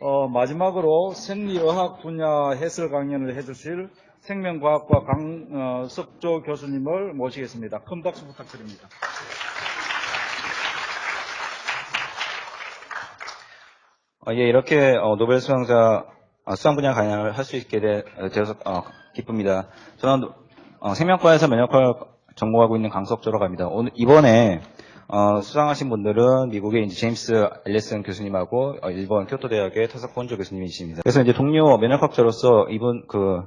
어, 마지막으로 생리의학 분야 해설 강연을 해주실 생명과학과 강석조 교수님을 모시겠습니다. 큰 박수 부탁드립니다. 어, 예, 이렇게 어, 노벨 수상자 어, 수상 분야 강연을 할 수 있게 되, 어서 어, 기쁩니다. 저는 어, 생명과에서 면역학을 전공하고 있는 강석조라고 합니다. 오늘 이번에 어, 수상하신 분들은 미국의 이제 제임스 앨리슨 교수님하고 어, 일본 교토 대학의 타사코 혼조 교수님이십니다. 그래서 이제 동료 면역학자로서 이분 그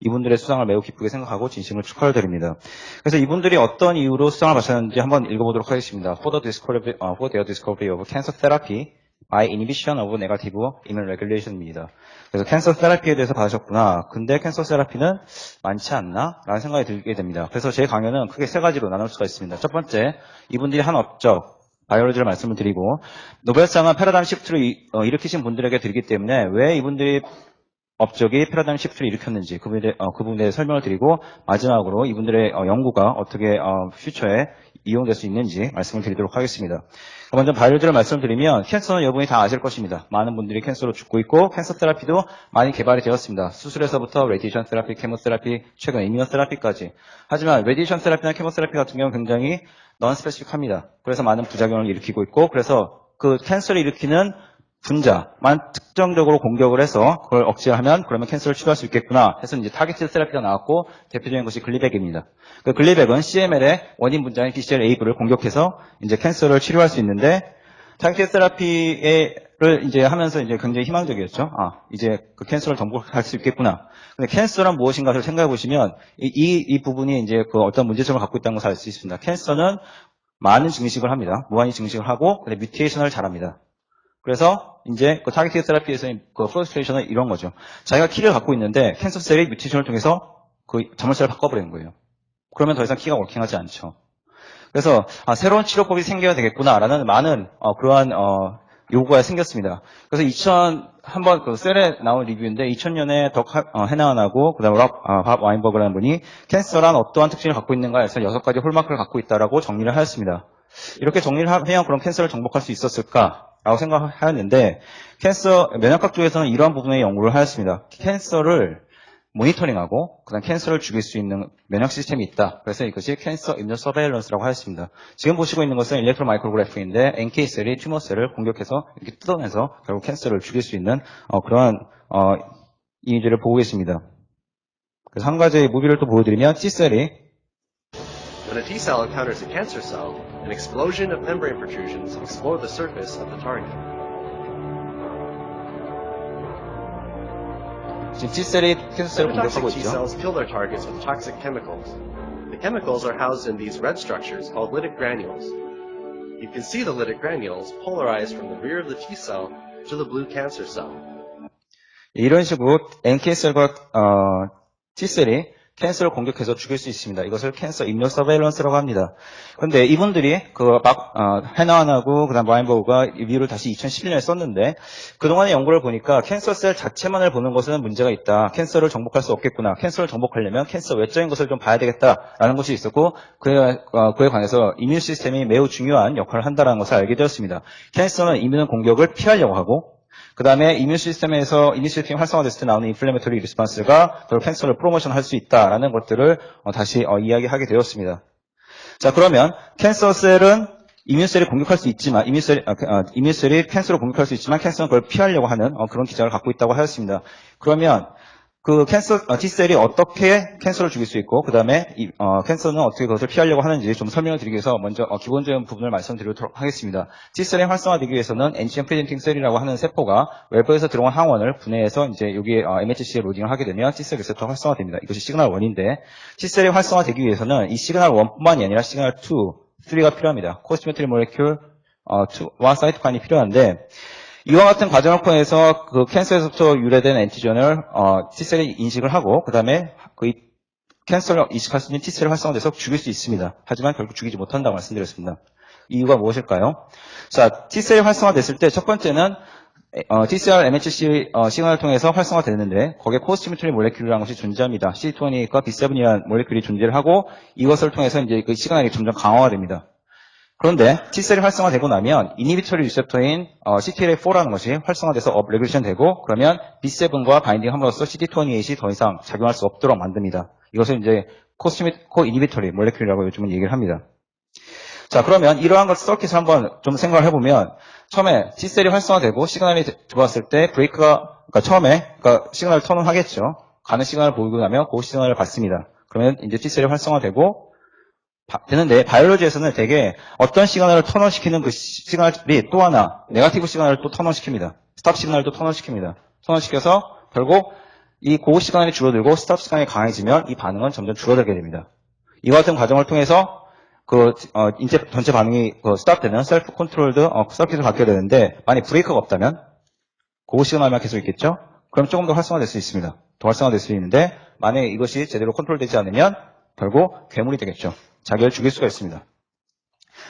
이분들의 수상을 매우 기쁘게 생각하고 진심으로 축하를 드립니다. 그래서 이분들이 어떤 이유로 수상을 받았는지 한번 읽어보도록 하겠습니다. For the discovery, 어, for their discovery of cancer therapy by inhibition of negative immune regulation입니다. 그래서 캔서 테라피에 대해서 받으셨구나. 근데 캔서 테라피는 많지 않나? 라는 생각이 들게 됩니다. 그래서 제 강연은 크게 세 가지로 나눌 수가 있습니다. 첫 번째, 이분들이 한 업적, 바이올로지를 말씀을 드리고, 노벨상은 패러다임 시프트를 이- 어, 일으키신 분들에게 드리기 때문에 왜 이분들이 업적이 패러다임 시프트를 일으켰는지 그 부분에, 어, 그 부분에 설명을 드리고 마지막으로 이분들의 어, 연구가 어떻게 어, 퓨처에 이용될 수 있는지 말씀을 드리도록 하겠습니다. 먼저 바이올로지를 말씀드리면 캔서는 여러분이 다 아실 것입니다. 많은 분들이 캔서로 죽고 있고 캔서 테라피도 많이 개발이 되었습니다. 수술에서부터 레디에이션 테라피, 케모 테라피, 최근 이뮤노 테라피까지. 하지만 레디에이션 테라피나 케모 테라피 같은 경우는 굉장히 넌 스페시픽합니다. 그래서 많은 부작용을 일으키고 있고 그래서 그 캔서를 일으키는 분자만 특정적으로 공격을 해서 그걸 억제하면 그러면 캔서를 치료할 수 있겠구나 해서 이제 타겟트 테라피가 나왔고 대표적인 것이 글리백입니다. 그 글리백은 CML의 원인 분자인 BCL-AB를 공격해서 이제 캔서를 치료할 수 있는데 타겟트 테라피를 이제 하면서 이제 굉장히 희망적이었죠. 아, 이제 그 캔서를 정복할 수 있겠구나. 근데 캔서란 무엇인가를 생각해 보시면 이, 이, 이 부분이 이제 그 어떤 문제점을 갖고 있다는 것을 알 수 있습니다. 캔서는 많은 증식을 합니다. 무한히 증식을 하고 근데 뮤테이션을 잘합니다. 그래서 이제 그 타겟 테라피에서의 그 프로스트레이션은 이런 거죠. 자기가 키를 갖고 있는데 캔서 셀이 뮤테이션을 통해서 그 자물쇠를 바꿔버리는 거예요. 그러면 더 이상 키가 워킹하지 않죠. 그래서 아, 새로운 치료법이 생겨야 되겠구나라는 많은 어, 그러한 어, 요구가 생겼습니다. 그래서 2000 한번 그 셀에 나온 리뷰인데 2000년에 덕 하- 어, 해나안하고 그다음에 랍, 아, 밥 와인버그라는 분이 캔서란 어떠한 특징을 갖고 있는가 해서 여섯 가지 홀마크를 갖고 있다라고 정리를 하였습니다. 이렇게 정리를 하면 그럼 캔서를 정복할 수 있었을까 라고 생각하였는데 캔서 면역학 쪽에서는 이러한 부분에 연구를 하였습니다. 캔서를 모니터링하고 그다음 캔서를 죽일 수 있는 면역 시스템이 있다. 그래서 이것이 캔서 임뮤 서베일런스라고 하였습니다. 지금 보시고 있는 것은 일렉트로 마이크로그래프인데 NK 셀이 튜머 셀을 공격해서 이렇게 뜯어내서 결국 캔서를 죽일 수 있는 어, 그러한 어, 이미지를 보고 계십니다. 그래서 한 가지 무비를 또 보여드리면 T 셀이 When a T cell encounters a cancer cell, an explosion of membrane protrusions explode the surface of the target. 지금 T 셀이 캔서 셀을 공격하고 Cytotoxic T 있죠. cells kill their targets with toxic chemicals. The chemicals are housed in these red structures called lytic granules. You can see the lytic granules polarized from the rear of the T cell to the blue cancer cell. 이런 식으로 NK 셀과 어, T 셀이 캔서를 공격해서 죽일 수 있습니다. 이것을 캔서 임료 서베일런스라고 합니다. 그런데 이분들이 그막 어, 해나안하고 그다음 이 비율을 다시 2011년에 썼는데 그동안의 연구를 보니까 캔서 셀 자체만을 보는 것은 문제가 있다. 캔서를 정복할 수 없겠구나. 캔서를 정복하려면 캔서 외적인 것을 좀 봐야 되겠다라는 것이 있었고 그에, 어, 그에 관해서 이뮤 시스템이 매우 중요한 역할을 한다는 것을 알게 되었습니다. 캔서는 이뮤 공격을 피하려고 하고 그 다음에 이뮤 시스템에서 이뮤 시스템이 활성화됐을 때 나오는 인플레메토리 리스폰스가 결국 캔서를 프로모션 할 수 있다라는 것들을 어, 다시 어, 이야기하게 되었습니다. 자 그러면 캔서 셀은 이뮤셀이 공격할 수 있지만 이뮤셀 아, 아, 이뮤셀이 캔서를 공격할 수 있지만 캔서는 그걸 피하려고 하는 어, 그런 기장을 갖고 있다고 하였습니다. 그러면 그 캔서 어, T셀이 어떻게 캔서를 죽일 수 있고 그 다음에 이, 어, 캔서는 어떻게 그것을 피하려고 하는지 좀 설명을 드리기 위해서 먼저 어, 기본적인 부분을 말씀드리도록 하겠습니다. T셀이 활성화되기 위해서는 엔지엔 프리젠팅 셀이라고 하는 세포가 외부에서 들어온 항원을 분해해서 이제 여기에 어, MHC에 로딩을 하게 되면 T셀 리셉터가 활성화됩니다. 이것이 시그널 1인데 T셀이 활성화되기 위해서는 이 시그널 1뿐만이 아니라 시그널 2, 3가 필요합니다. 코스메트리 모레큘 어, 2와 사이토카인이 필요한데 이와 같은 과정을 통해서 그 캔서에서부터 유래된 엔티전을 어, T셀이 인식을 하고 그 다음에 그 이- 캔서를 인식할 수 있는 T셀을 활성화돼서 죽일 수 있습니다. 하지만 결국 죽이지 못한다고 말씀드렸습니다. 이유가 무엇일까요? 자, T셀이 활성화됐을 때 첫 번째는 어, TCR MHC 어, 시그널을 통해서 활성화되는데 거기에 코스티미트리 몰레큘이라는 것이 존재합니다. C20과 B7이라는 몰레큘이 존재를 하고 이것을 통해서 이제 그 시그널이 점점 강화가 됩니다. 그런데 T셀이 활성화되고 나면 이니비터리 리셉터인 CTLA4라는 것이 활성화돼서 업 레귤레이션 되고 그러면 B7과 바인딩 함으로써 CD28이 더 이상 작용할 수 없도록 만듭니다. 이것을 이제 코 이니비터리 몰레큘이라고 요즘은 얘기를 합니다. 자, 그러면 이러한 것 서킷을 한번 좀 생각을 해보면 처음에 T셀이 활성화되고 시그널이 들- 들어왔을 때 브레이크가 그러니까 처음에 그러니까 시그널을 턴을 하겠죠. 가는 시그널을 보이고 나면 그 시그널을 받습니다. 그러면 이제 T셀이 활성화되고 바- 되는데 바이올로지에서는 되게 어떤 시그널을 턴원시키는 그 시- 시그널이 또 하나 네가티브 시그널을 또 턴원시킵니다. 스탑 시그널도 턴원시킵니다. 턴원시켜서 결국 이 고급 시그널이 줄어들고 스탑 시그널이 강해지면 이 반응은 점점 줄어들게 됩니다. 이와 같은 과정을 통해서 그 어, 인체 전체 반응이 그 스탑되는 셀프 컨트롤드 어, 서킷을 갖게 되는데 만약 브레이크가 없다면 고급 시그널만 계속 있겠죠? 그럼 조금 더 활성화될 수 있습니다. 더 활성화될 수 있는데 만약에 이것이 제대로 컨트롤되지 않으면 결국 괴물이 되겠죠. 자기를 죽일 수가 있습니다.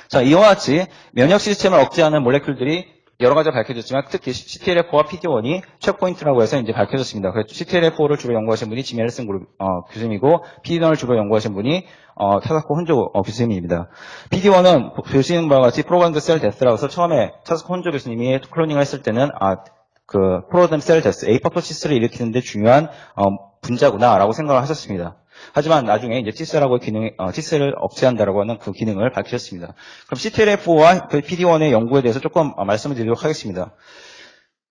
자, 이와 같이 면역 시스템을 억제하는 몰레큘들이 여러 가지 밝혀졌지만 특히 CTLA4와 PD1이 체크포인트라고 해서 이제 밝혀졌습니다. 그래서 CTLA4를 주로 연구하신 분이 지메 헬슨 그룹 어, 교수님이고 PD1을 주로 연구하신 분이 어, 타사코 혼조 어, 교수님입니다. PD1은 보시는 바와 같이 프로그램드 셀 데스라고 해서 처음에 타사코 혼조 교수님이 클로닝을 했을 때는 아, 그 프로그램 셀 데스, 에이퍼토시스를 일으키는데 중요한 어, 분자구나라고 생각을 하셨습니다. 하지만 나중에 이제 T셀하고 기능, 어, T셀을 억제한다라고 하는 그 기능을 밝히셨습니다. 그럼 CTLA4와 그 PD1의 연구에 대해서 조금 어, 말씀을 드리도록 하겠습니다.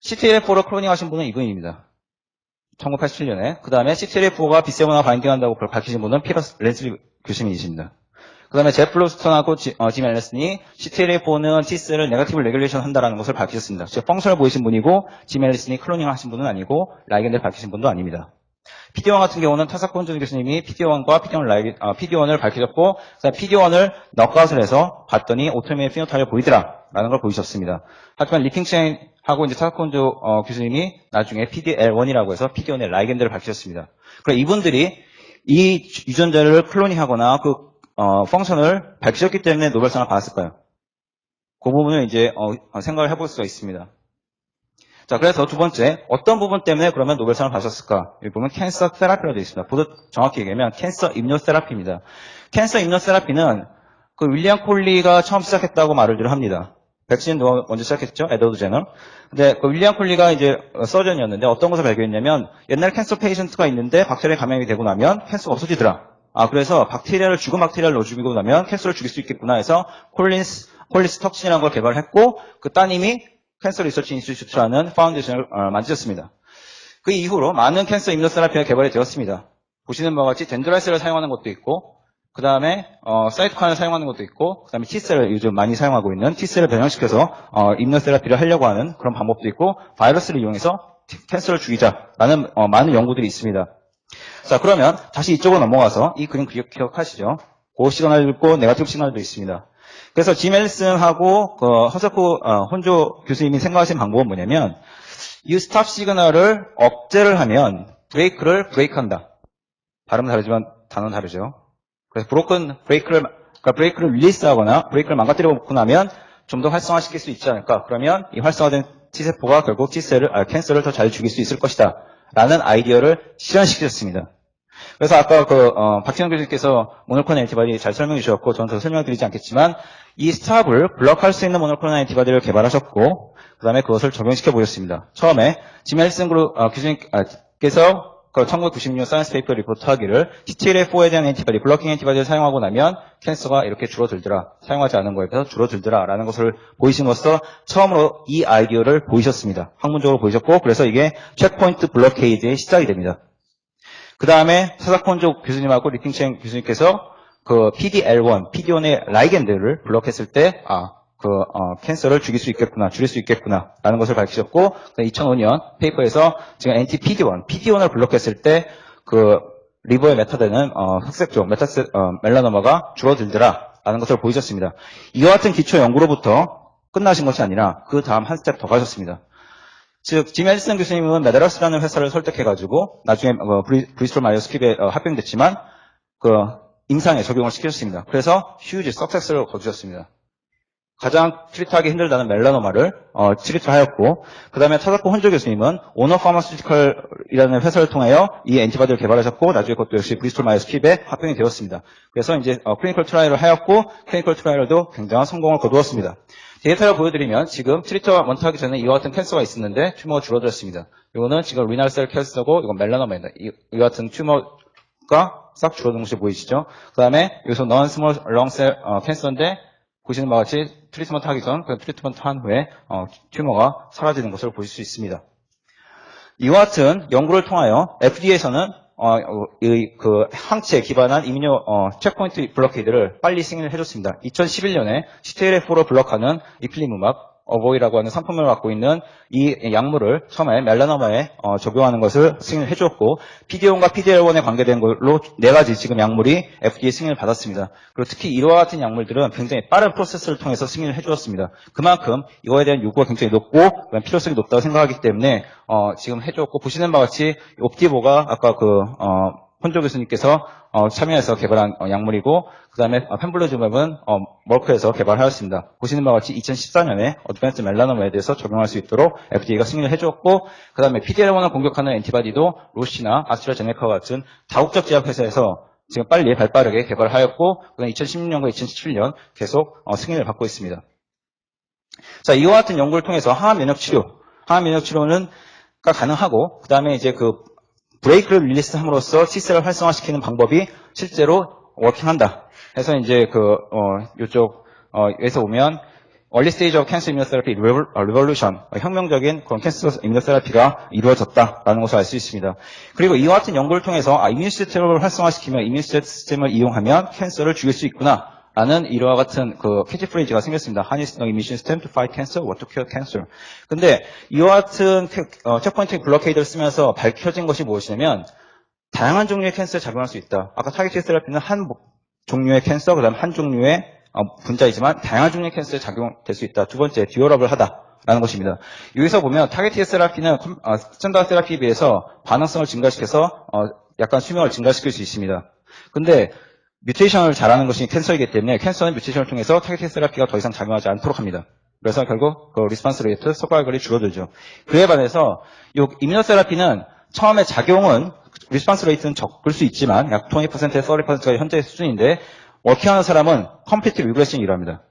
CTLA4를 클로닝 하신 분은 이분입니다. 1987년에. 그 다음에 CTLA4가 B7와 바인딩한다고 그걸 밝히신 분은 피러스 렌슬리 교수님이십니다. 그 다음에 제프 로스턴하고 지, 어, 짐 앨리슨이 CTLA4는 T셀을 네거티브 레귤레이션 한다라는 것을 밝히셨습니다. 즉, 펑션을 보이신 분이고, 짐 앨리슨이 클로닝 하신 분은 아니고, 라이겐을 밝히신 분도 아닙니다. PD1 같은 경우는 타사콘준 교수님이 PD1과 PD1, 라이, 어, PD1을 밝히셨고, PD1을 넉아웃을 해서 봤더니 오토메이 피노타입이 보이더라. 라는 걸 보이셨습니다. 하지만 리핑체인하고 이제 타사콘주 어, 교수님이 나중에 PDL1이라고 해서 PD1의 라이겐드를 밝히셨습니다. 그럼 이분들이 이 유전자를 클로닝하거나 그 어, 펑션을 밝히셨기 때문에 노벨상을 받았을까요? 그 부분을 이제 어, 어, 생각을 해볼 수가 있습니다. 자, 그래서 두 번째, 어떤 부분 때문에 그러면 노벨상을 받으셨을까? 여기 보면 캔서 테라피라고 되어 있습니다. 보다 정확히 얘기하면 캔서 임노테라피입니다. 캔서 임노테라피는 그 윌리엄 콜리가 처음 시작했다고 말을 늘 합니다. 백신 누가 먼저 시작했죠? 에더드 제너. 근데 그 윌리엄 콜리가 이제 서전이었는데 어떤 것을 발견했냐면 옛날 캔서 페이션트가 있는데 박테리아 감염이 되고 나면 캔서가 없어지더라. 아, 그래서 박테리아를 죽은 박테리아를 넣어 죽이고 나면 캔서를 죽일 수 있겠구나 해서 콜린스, 콜리스 톡신이라는 걸 개발했고 그 따님이 캔서 리서치 인스티튜트라는 파운데이션을 어, 만드셨습니다. 그 이후로 많은 캔서 임무세라피가 개발이 되었습니다. 보시는 바와 같이 덴드라이스를 사용하는 것도 있고 그 다음에 사이토카인을 사용하는 것도 있고 그 다음에 T셀을 요즘 많이 사용하고 있는 T셀을 변형시켜서 어, 임무세라피를 하려고 하는 그런 방법도 있고 바이러스를 이용해서 티- 캔서를 죽이자라는 어, 많은 연구들이 있습니다. 자 그러면 다시 이쪽으로 넘어가서 이 그림 기억, 기억하시죠? 고 시그널도 있고 네가티브 시그널도 있습니다. 그래서 짐 앨슨하고 그 허서코 어, 혼조 교수님이 생각하신 방법은 뭐냐면 이 스탑 시그널을 억제를 하면 브레이크를 브레이크한다. 발음은 다르지만 단어는 다르죠. 그래서 브로큰 브레이크를 그러니까 브레이크를 릴리스하거나 브레이크를 망가뜨려 놓고 나면 좀 더 활성화시킬 수 있지 않을까. 그러면 이 활성화된 T세포가 결국 T셀을 아, 캔서를 더 잘 죽일 수 있을 것이다. 라는 아이디어를 실현시켰습니다. 그래서 아까 그 어, 박지영 교수님께서 모노클론 엔티바디 잘 설명해 주셨고 저는 더 설명드리지 않겠지만 이 스탑을 블럭할 수 있는 모노클론 엔티바디를 개발하셨고 그 다음에 그것을 적용시켜 보셨습니다. 처음에 짐 헬슨 그룹 어, 교수님께서 그 1996년 사이언스 페이퍼 리포트 하기를 CTLA4에 대한 엔티바디, 블러킹 엔티바디를 사용하고 나면 캔서가 이렇게 줄어들더라. 사용하지 않은 거에 비해서 줄어들더라 라는 것을 보이심으로써 처음으로 이 아이디어를 보이셨습니다. 학문적으로 보이셨고 그래서 이게 체크포인트 블러케이드의 시작이 됩니다. 그 다음에 사사콘조 교수님하고 리핑첸 교수님께서 그 PDL1, PD1의 라이겐드를 블록했을 때, 아, 그, 어, 캔서를 죽일 수 있겠구나, 줄일 수 있겠구나, 라는 것을 밝히셨고, 2005년 페이퍼에서 지금 anti-PD1, PD1을 블록했을 때, 그, 리버에 메타되는, 어, 흑색조, 메타세, 어, 멜라노마가 줄어들더라, 라는 것을 보이셨습니다. 이와 같은 기초 연구로부터 끝나신 것이 아니라, 그 다음 한 스텝 더 가셨습니다. 즉, 짐 헬슨 교수님은 메다러스라는 회사를 설득해가지고 나중에 어, 브리, 브리스톨 마이어 스 킵에 어, 합병됐지만 그 임상에 적용을 시켰습니다. 그래서 휴지 석세스를 거두셨습니다. 가장 트리트하기 힘들다는 멜라노마를 어, 트리트하였고 그 다음에 타사코 혼조 교수님은 오너 파마스티컬이라는 회사를 통하여 이 엔티바디를 개발하셨고 나중에 그것도 역시 브리스톨 마이스 킵에 합병이 되었습니다. 그래서 이제 어, 클리니컬 트라이얼을 하였고 클리니컬 트라이얼도 굉장한 성공을 거두었습니다. 데이터를 보여드리면 지금 트리트 원터하기 전에 이와 같은 캔서가 있었는데 튜머가 줄어들었습니다. 이거는 지금 리날셀 캔서고 이건 멜라노마입니다. 이, 이와 같은 튜머가 싹 줄어든 것이 보이시죠? 그 다음에 여기서 non small lung cell 어, 캔서인데 보시는 바와 같이 트리트먼트 하기 전, 그 트리트먼트 한 후에 어, 튜머가 사라지는 것을 보실 수 있습니다. 이와 같은 연구를 통하여 FDA에서는 어, 그 항체에 기반한 이민요 어, 체크포인트 블로케이드를 빨리 승인을 해줬습니다. 2011년에 CTLA4로 블록하는 이플리무막 어보이라고 하는 상품을 갖고 있는 이 약물을 처음에 멜라노마에 어, 적용하는 것을 승인을 해줬고 PD-1과 PD-L1에 관계된 걸로 네 가지 지금 약물이 FDA 승인을 받았습니다. 그리고 특히 이와 같은 약물들은 굉장히 빠른 프로세스를 통해서 승인을 해주었습니다. 그만큼 이거에 대한 요구가 굉장히 높고 필요성이 높다고 생각하기 때문에 어, 지금 해줬고 보시는 바와 같이 옵티보가 아까 그 어, 혼조 교수님께서 어, 참여해서 개발한 어, 약물이고 그 다음에 펜블루즈맵은 어, 머크에서 개발하였습니다. 보시는 바와 같이 2014년에 어드밴스 멜라노마에 대해서 적용할 수 있도록 FDA가 승인을 해주었고 그 다음에 PDL1을 공격하는 엔티바디도 로시나 아스트라제네카 같은 다국적 제약 회사에서 지금 빨리 발빠르게 개발하였고 그다음 2016년과 2017년 계속 어, 승인을 받고 있습니다. 자 이와 같은 연구를 통해서 항암 면역 치료, 항암 면역 치료는 가 가능하고 그 다음에 이제 그 브레이크를 릴리스함으로써 T셀을 활성화시키는 방법이 실제로 워킹한다. 해서 이제 그, 어, 요쪽, 어, 에서 보면, early stage of cancer immunotherapy revolution, 어, 혁명적인 그런 캔서 임무노테라피가 이루어졌다라는 것을 알 수 있습니다. 그리고 이와 같은 연구를 통해서 아, 이뮤 시스템을 활성화시키면 이뮤 시스템을 이용하면 캔서를 죽일 수 있구나. 라는 이와 같은 그 캐치프레이즈가 생겼습니다. Harness the immune system to fight cancer, what to cure cancer. 근데 이와 같은 테- 어, 체크포인트 블로케이드를 쓰면서 밝혀진 것이 무엇이냐면 다양한 종류의 캔서에 작용할 수 있다. 아까 타겟 테라피는 한 목- 종류의 캔서, 그 다음 한 종류의 어, 분자이지만 다양한 종류의 캔서에 작용될 수 있다. 두 번째, 듀얼업을 하다 라는 것입니다. 여기서 보면 타겟 테라피는 스탠다드 테라피에 비해서 반응성을 증가시켜서 어, 약간 수명을 증가시킬 수 있습니다. 근데 뮤테이션을 잘하는 것이 캔서이기 때문에 캔서는 뮤테이션을 통해서 타겟 테라피가 더 이상 작용하지 않도록 합니다. 그래서 결국 그 리스판스 레이트, 서바이벌이 줄어들죠. 그에 반해서 이 이뮤노테라피는 처음에 작용은 리스판스 레이트는 적을 수 있지만 약 20%에서 30%가 현재 수준인데 워킹하는 사람은 컴피트 리그레션이 일어납니다.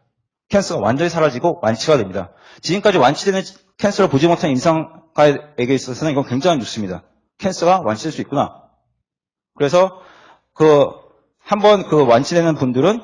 캔서가 완전히 사라지고 완치가 됩니다. 지금까지 완치되는 캔서를 보지 못한 임상가에게 있어서는 이건 굉장히 좋습니다. 캔서가 완치될 수 있구나. 그래서 그 한번 그 완치되는 분들은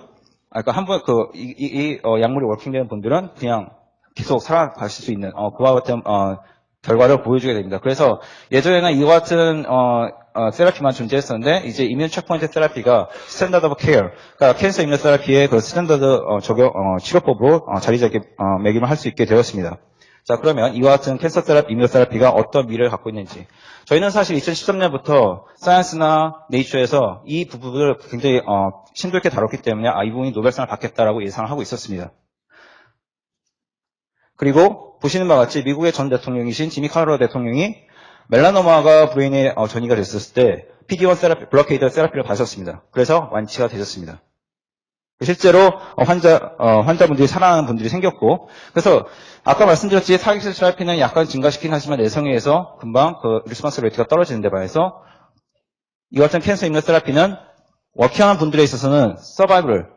아까 한번 그이 이, 어, 약물이 워킹되는 분들은 그냥 계속 살아가실 수 있는 어, 그와 같은 어, 결과를 보여주게 됩니다. 그래서 예전에는 이와 같은 어, 어, 세라피만 존재했었는데 이제 이뮤 체크포인트 세라피가 스탠다드 오브 케어, 그러니까 캔서 이뮤 세라피의 그 스탠다드 어, 적용 어, 치료법으로 어, 자리 잡게 어, 매김을 할 수 있게 되었습니다. 자 그러면 이와 같은 캔서 세라피, 이뮤 세라피가 어떤 미래를 갖고 있는지 저희는 사실 2013년부터 사이언스나 네이처에서 이 부분을 굉장히 어, 심도 있게 다뤘기 때문에 아, 이 부분이 노벨상을 받겠다라고 예상을 하고 있었습니다. 그리고 보시는 바와 같이 미국의 전 대통령이신 지미 카르로 대통령이 멜라노마가 브레인에 어, 전이가 됐었을 때 PD-1 세라피, 블로케이드 세라피를 받으셨습니다. 그래서 완치가 되셨습니다. 실제로 어, 환자 어, 환자분들이 살아나는 분들이 생겼고 그래서 아까 말씀드렸지 타겟 세라피는 약간 증가시긴 하지만 내성에 의해서 금방 그 리스폰스 레이트가 떨어지는 데 반해서 이 같은 캔서 임무 세라피는 워킹하는 분들에 있어서는 서바이벌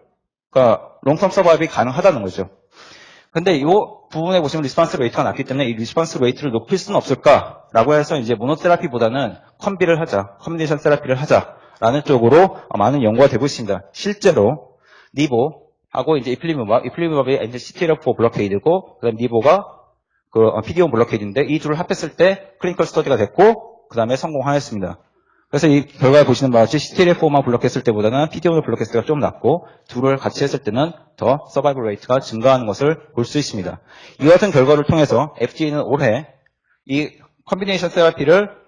그러니까 롱텀 서바이벌이 가능하다는 거죠. 근데 이 부분에 보시면 리스폰스 레이트가 낮기 때문에 이 리스폰스 레이트를 높일 수는 없을까라고 해서 이제 모노테라피보다는 컴비를 하자, 컴비네이션 세라피를 하자라는 쪽으로 많은 연구가 되고 있습니다. 실제로 니보하고 이제 이플리무밥, 이플리무밥이 이제 CTLF4 블로케이드고 그 다음 니보가 그 PD-1 블로케이드인데 이 둘을 합했을 때 클리니컬 스터디가 됐고 그 다음에 성공하였습니다. 그래서 이 결과를 보시는 바와 같이 CTLA4만 블록했을 때보다는 PD-1을 블록했을 때가 좀 낮고 둘을 같이 했을 때는 더 서바이벌 레이트가 증가하는 것을 볼 수 있습니다. 이 같은 결과를 통해서 FDA는 올해 이 컨비네이션 세라피를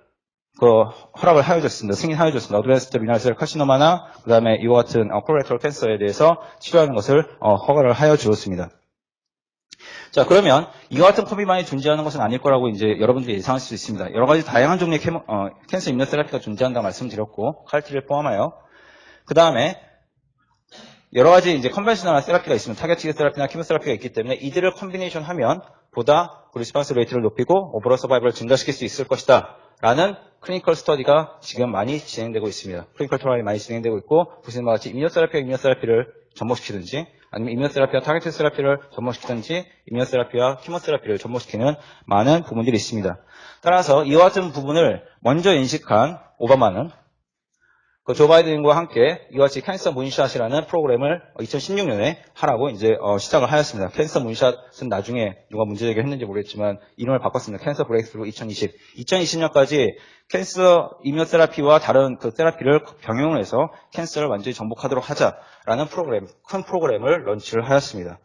그 허락을 하여줬습니다. 승인하여줬습니다. 어드밴스드 미나셀 카시노마나 그다음에 이와 같은 어, 코레토럴 캔서에 대해서 치료하는 것을 어, 허가를 하여 주었습니다. 자, 그러면 이와 같은 컴비만이 존재하는 것은 아닐 거라고 이제 여러분들이 예상하실 수 있습니다. 여러 가지 다양한 종류의 캐모- 어, 캔서 임무테라피가 존재한다고 말씀드렸고, 칼티를 포함하여. 그 다음에 여러 가지 이제 컨벤셔널한 세라피가 있으면 타겟팅 세라피나 키모세라피가 있기 때문에 이들을 컨비네이션 하면 보다 그 리스폰스 레이트를 높이고 오버럴 서바이벌을 증가시킬 수 있을 것이다. 라는 클리니컬 스터디가 지금 많이 진행되고 있습니다. 클리니컬 트라이얼이 많이 진행되고 있고 보시는 바와 같이 이뮤노세라피와 이뮤노세라피를 접목시키든지 아니면 이뮤노세라피와 타겟팅 세라피를 접목시키든지 이뮤노세라피와 키모세라피를 접목시키는 많은 부분들이 있습니다. 따라서 이와 같은 부분을 먼저 인식한 오바마는 그 조 바이든과 함께 이와 같이 캔서 문샷이라는 프로그램을 2016년에 하라고 이제 어, 시작을 하였습니다. 캔서 문샷은 나중에 누가 문제제기를 했는지 모르겠지만 이름을 바꿨습니다. 캔서 브레이크스루 2020. 2020년까지 캔서 이뮤노세라피와 다른 그 세라피를 병용을 해서 캔서를 완전히 정복하도록 하자라는 프로그램, 큰 프로그램을 런치를 하였습니다.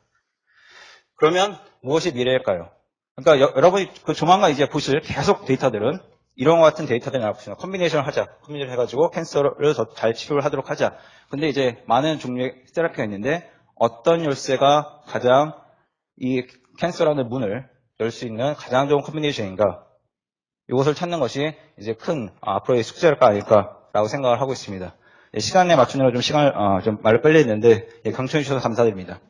그러면 무엇이 미래일까요? 그러니까 여, 러분이그 조만간 이제 보실 계속 데이터들은 이런 것 같은 데이터들이 나왔습니다. 컨비네이션을 하자. 컨비네이션 해가지고 캔서를 더 잘 치료를 하도록 하자. 근데 이제 많은 종류의 세라피가 있는데 어떤 열쇠가 가장 이 캔서라는 문을 열 수 있는 가장 좋은 컨비네이션인가? 이것을 찾는 것이 이제 큰 아, 앞으로의 숙제일까 아닐까라고 생각을 하고 있습니다. 예, 시간에 맞추느라 좀 시간을 어, 좀 말을 빨리 했는데 예, 강추해 주셔서 감사드립니다.